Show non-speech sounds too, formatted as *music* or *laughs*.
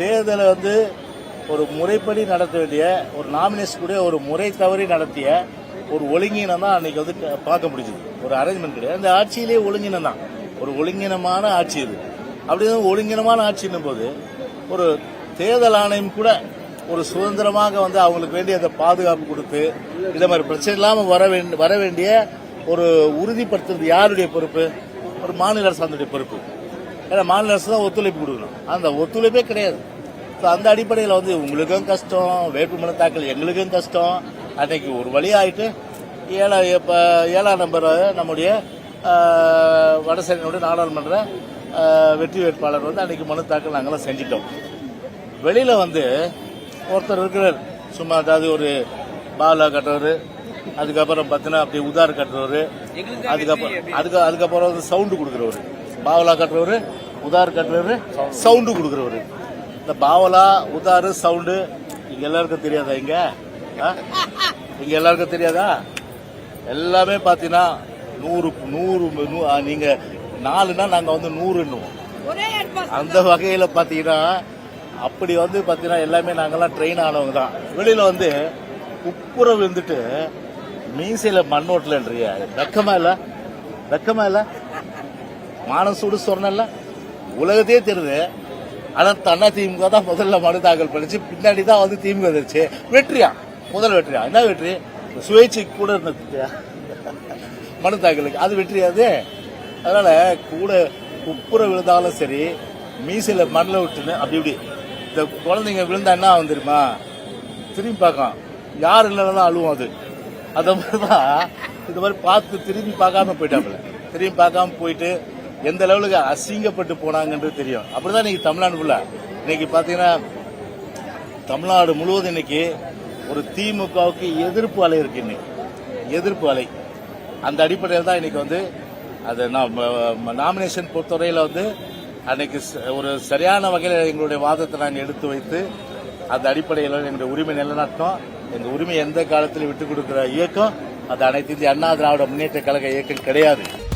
தேர்தலை வந்து ஒரு முறைப்படி நடத்த வேண்டிய ஒரு நாமினேஷன் கூட ஒரு முறை தவறி நடத்திய ஒரு ஒழுங்கினம் தான் அன்னைக்கு வந்து பார்க்க முடிஞ்சது. ஒரு அரேஞ்ச்மெண்ட் கிடையாது. அந்த ஆட்சியிலேயே ஒழுங்கினம் தான். ஒரு ஒழுங்கினமான ஆட்சி இது. அப்படி ஒழுங்கினமான ஆட்சின்னும் போது ஒரு தேர்தல் ஆணையம் கூட ஒரு சுதந்திரமாக வந்து அவங்களுக்கு வேண்டிய அந்த பாதுகாப்பு கொடுத்து இதே மாதிரி பிரச்சனை இல்லாமல் வர வேண்டிய வர வேண்டிய ஒரு உறுதிப்படுத்துறது யாருடைய பொறுப்பு? ஒரு மாநில அரசாங்கத்துடைய பொறுப்பு. ஏன்னா மாநில அரசு தான் ஒத்துழைப்பு கொடுக்கணும். அந்த ஒத்துழைப்பே கிடையாது. ஸோ அந்த அடிப்படையில் வந்து உங்களுக்கும் கஷ்டம் வேட்புமனு தாக்கல் எங்களுக்கும் கஷ்டம். அன்னைக்கு ஒரு வழி ஆயிட்டு ஏழா இப்போ ஏழாம் நம்பர் நம்முடைய ஆஹ், வடசேரியினுடைய நாடாளுமன்ற வெற்றி வேட்பாளர் வந்து அன்னைக்கு மனு தாக்கல் நாங்களாம் செஞ்சிட்டோம். வெளியில வந்து ஒருத்தர் இருக்கிறார். சும்மா அதாவது ஒரு பாலா கட்டுறவர் அதுக்கப்புறம் பார்த்தீங்கன்னா அப்படி உதார் கட்டுறவர் அதுக்கப்புறம் அதுக்கு அதுக்கப்புறம் வந்து சவுண்டு கொடுக்குறவர். பாவலா கட்டுறவர் உதார் கட்டுறவர் சவுண்டு கொடுக்குறவர். இந்த பாவலா உதாரு சவுண்டு இங்க எல்லாருக்கும் தெரியாதா இங்க? இங்க எல்லாருக்கும் தெரியாதா? எல்லாமே பார்த்தீங்கன்னா நூறு நூறு நூ- ஆ, நீங்க நாலுனா நாங்க வந்து நூறுன்னுவோம். அந்த வகையில பாத்தீங்கன்னா அப்படி வந்து பாத்தீங்கன்னா எல்லாமே நாங்கெல்லாம் ட்ரெயின் ஆனவங்க தான். வெளியில வந்து குப்புற விழுந்துட்டு மீசையில மண்ணோட்டலன்றிய வெக்கமா இல்ல? வெக்கமா இல்ல? மானம் சூடு சொன்னல உலகத்தையே தெரியுது ஆனா தன்னா திமுக தான் முதல்ல மனு தாக்கல் பண்ணிச்சு. பின்னாடி தான் வந்து திமுக தெரிச்சு வெற்றியா? முதல் வெற்றியா? என்ன வெற்றி? சுயேட்சை கூட இருந்தது *laughs* மனு தாக்கலுக்கு. அது வெற்றியாது அதனால கூட குப்புற விழுந்தாலும் சரி மீசையில் மண்ணில் விட்டுன்னு அப்படி இப்படி. இந்த குழந்தைங்க விழுந்தா என்ன ஆகும் தெரியுமா? திரும்பி பார்க்கும் யார் இல்லைனாலும் அழுவும் அது. அதை மாதிரி தான் இந்த மாதிரி பார்த்து திரும்பி பார்க்காம போயிட்டாப்புல. திரும்பி பார்க்காம போயிட்டு எந்த லெவலுக்கு அசிங்கப்பட்டு போனாங்கன்றது தெரியும். அப்படிதான் இன்னைக்கு தமிழ்நாடுக்குள்ள இன்னைக்கு பார்த்தீங்கன்னா தமிழ்நாடு முழுவதும் இன்னைக்கு ஒரு திமுகவுக்கு எதிர்ப்பு அலை இருக்கு இன்னைக்கு. எதிர்ப்பு அலை. அந்த அடிப்படையில் தான் இன்னைக்கு வந்து அது நாமினேஷன் பொறுத்தவரையில் வந்து அன்னைக்கு ச- ஒரு சரியான வகையில் எங்களுடைய வாதத்தை நாங்கள் எடுத்து வைத்து அந்த அடிப்படையில் எங்களுடைய உரிமை நிலைநாட்டோம். எங்கள் உரிமை எந்த காலத்திலும் விட்டுக் கொடுக்கிற இயக்கம். அது அனைத்து இந்திய அண்ணா திராவிட முன்னேற்ற கழக இயக்கம் கிடையாது.